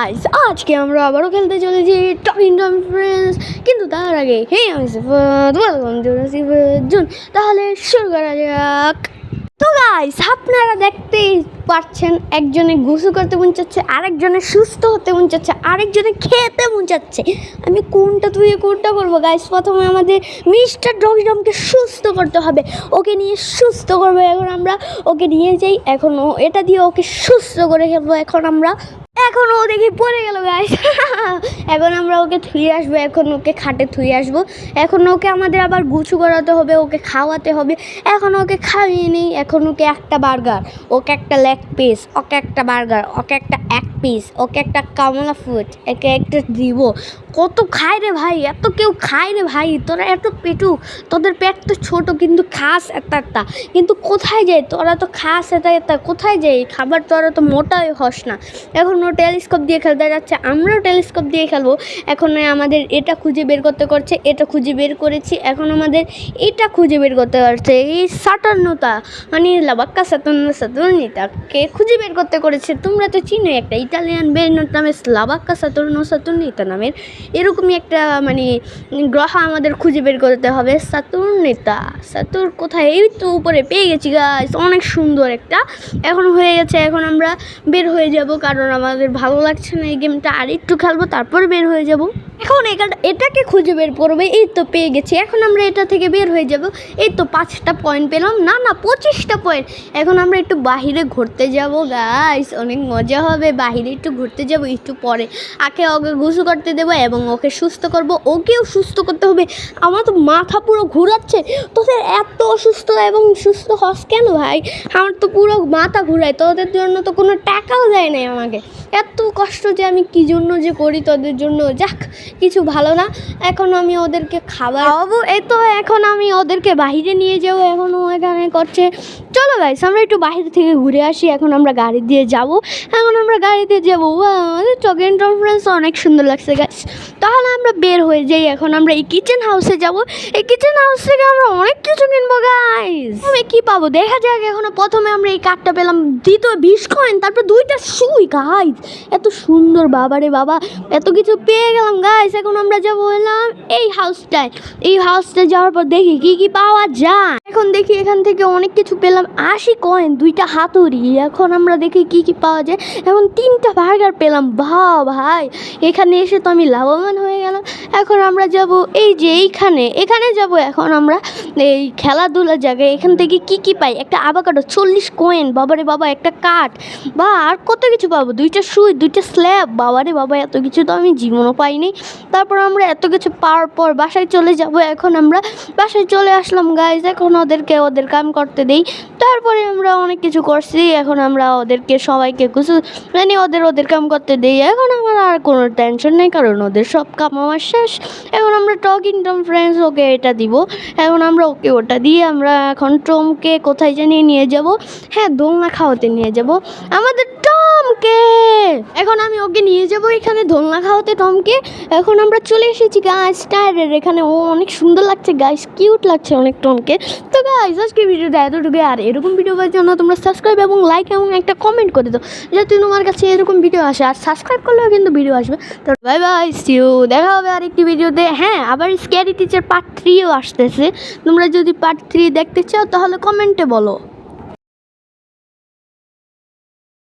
Guys আজকে আমরা আবারও খেলতে চলেছি টকিং টম ফ্রেন্ডস কিন্তু তার আগে হে আমি সিফাত ওয়েলকাম টু জুন তাহলে শুরু করা যাক। তো গাইস আপনারা দেখতেই পাচ্ছেন, একজনে গুসু করতে মন চাচ্ছে, আরেকজনে সুস্থ হতে মন চাচ্ছে, আরেকজনে খেতে মন চাচ্ছে। আমি কোনটা তুই কোনটা করব গাইস প্রথমে আমাদের মিস্টার ডগডমকে সুস্থ করতে হবে। ওকে নিয়ে সুস্থ করব এখন আমরা। ওকে নিয়ে যাই এখন এটা দিয়ে ওকে সুস্থ করে খেলব এখন আমরা। এখন ও দেখি পড়ে গেল গাইস এখন আমরা ওকে থুয়ে আসব, এখন ওকে খাটে থুয়ে আসব। এখন ওকে আমাদের আবার গুছু করাতে হবে, ওকে খাওয়াতে হবে। এখন ওকে খাইয়ে নেই, এখন ওকে একটা বার্গার, ওকে একটা লেগ পিস, ওকে একটা বার্গার, ওকে একটা এক পিস, ওকে একটা কামলা ফুট, একে একটা দিব। কত খায় রে ভাই, এত কেউ খায় রে ভাই। তোরা এত পেটু, তোদের পেট তো ছোট, কিন্তু খাস এত একটা। কিন্তু কোথায় যায়? তোরা তো খাস এত এত কোথায় যাই খাবার তোরা তো মোটাই হস না। এখন ও টেলিস্কোপ দিয়ে খেলতে যাচ্ছে, আমরাও টেলিস্কোপ দিয়ে খেলব। এখন আমাদের এটা খুঁজে বের করতে করছে, এটা খুঁজে বের করেছি, এখন আমাদের এটা খুঁজে বের করতে পারছে এই সাটান্নতা মানে লাবাক্কা সাতান্ন সাতান্নিতাকে খুঁজে বের করতে করেছে, তোমরা তো চিনো একটা ইটালিয়ান বেরনোর নামে স্লাবাক্কা সাতান্ন সাতান্নিতা নামের এরকমই একটা মানে গ্রহ আমাদের খুঁজে বের করতে হবে। সাতুর্নিতা সাতুর কোথায়? এই তো উপরে পেয়ে গেছি গাছ অনেক সুন্দর একটা। এখন হয়ে গেছে, এখন আমরা বের হয়ে যাব, কারণ আমাদের ভালো লাগছে না এই গেমটা আর একটু খেলব তারপর বের হয়ে যাব। এখন এটা এটাকে খুঁজে বের করবে, এই তো পেয়ে গেছি। এখন আমরা এটা থেকে বের হয়ে যাব। এই তো পাঁচটা পয়েন্ট পেলাম। না না, পঁচিশটা পয়েন্ট এখন আমরা একটু বাহিরে ঘুরতে যাব গাইস অনেক মজা হবে। বাহিরে একটু ঘুরতে যাব, একটু পরে। আগে ওকে গুছু করতে দেবো এবং ওকে সুস্থ করব। ওকেও সুস্থ করতে হবে। আমার তো মাথা পুরো ঘুরাচ্ছে। তোদের এত অসুস্থ এবং সুস্থ হস কেন ভাই? আমার তো পুরো মাথা ঘুরায়। তোদের জন্য তো কোনো টাকাও দেয় নাই আমাকে। এত কষ্ট যে আমি কী জন্য যে করি তোদের জন্য? যাক কিছু ভালো না। এখন আমি ওদেরকে খাবার খাওয়াবো। এই তো, এখন আমি ওদেরকে বাইরে নিয়ে যাব। এখন ও এখানে করছে। চলো গাইস আমরা একটু বাইরে থেকে ঘুরে আসি। এখন আমরা গাড়ি দিয়ে যাব। এখন আমরা গাড়িতে যাব। আমাদের চকেন কনফারেন্স অনেক সুন্দর লাগছে গাইস তাহলে আমরা বের হয়ে যাই। এখন আমরা এই কিচেন হাউসে যাব। এই কিচেন হাউস থেকে আমরা অনেক কিছু কিনবো গাইস আমি কি পাবো? দেখা যাক, এখন প্রথমে আমরা এই কার্ডটা পেলাম। দ্বিতীয় বিশ কয়েন তারপর দুইটা সুই গাইস এত সুন্দর বাবারে বাবা, এত কিছু পেয়ে গেলাম গাইস এখন আমরা যাব এলাম এই হাউসটায় এই হাউসটায় যাওয়ার পর দেখি কি কি পাওয়া যায়। এখন দেখি এখান থেকে অনেক কিছু পেলাম। আশি কয়েন দুইটা হাতুড়ি। এখন আমরা দেখি কি কি পাওয়া যায়। এখন তিনটা বার্গার পেলাম। ভা ভাই, এখানে এসে তো আমি লাভবান হয়ে গেলাম। এখন আমরা যাব এই যে এইখানে। এখানে যাব এখন আমরা এই খেলাধুলার জায়গায়। এখান থেকে কি কি পাই? একটা আবাকাটো চল্লিশ কয়েন বাবারে বাবা, একটা কাঠ। বা আর কত কিছু পাবো? দুইটা সুই, দুইটা স্ল্যাব বাবারে বাবা, এত কিছু তো আমি জীবনও পাইনি। তারপর আমরা এত কিছু পাওয়ার পর বাসায় চলে যাব। এখন আমরা বাসায় চলে আসলাম গাইজ এখন ওদেরকে, ওদের কাম করতে দেই। তারপরে আমরা অনেক কিছু করছি, এখন আমরা ওদেরকে সবাইকে কিছু মানে ওদের ওদের কাম করতে দেই। এখন আমার আর কোনো টেনশন নেই, কারণ ওদের সব কাম আমার শেষ। এখন আমরা টকিং টম ফ্রেন্ডস ওকে এটা দিব। এখন আমরা ওকে ওটা দিয়ে আমরা এখন টমকে কোথায় জানিয়ে নিয়ে যাব? হ্যাঁ দোলনা খাওয়াতে নিয়ে যাব। আমাদের ওকে নিয়ে যাব এখানে দোলনা খাওয়াতে টমকে। এখন আমরা চলে এসেছি গাছ টায়ারের এখানে। ও অনেক সুন্দর লাগছে গাইস কিউট লাগছে অনেক টমকে। তো গাইস আজকে ভিডিওটা এতটুকু আর এরকম ভিডিও পাওয়ার জন্য তোমরা সাবস্ক্রাইব এবং লাইক এবং একটা কমেন্ট করে দাও, যাতে তোমার কাছে এরকম ভিডিও আসে। আর সাবস্ক্রাইব করলেও কিন্তু ভিডিও আসবে। তো বাই বাই সিউ দেখা হবে আরেকটি ভিডিওতে হ্যাঁ আবার স্ক্যারি টিচার পার্ট থ্রিও আসতেছে। তোমরা যদি পার্ট থ্রি দেখতে চাও, তাহলে কমেন্টে বলো।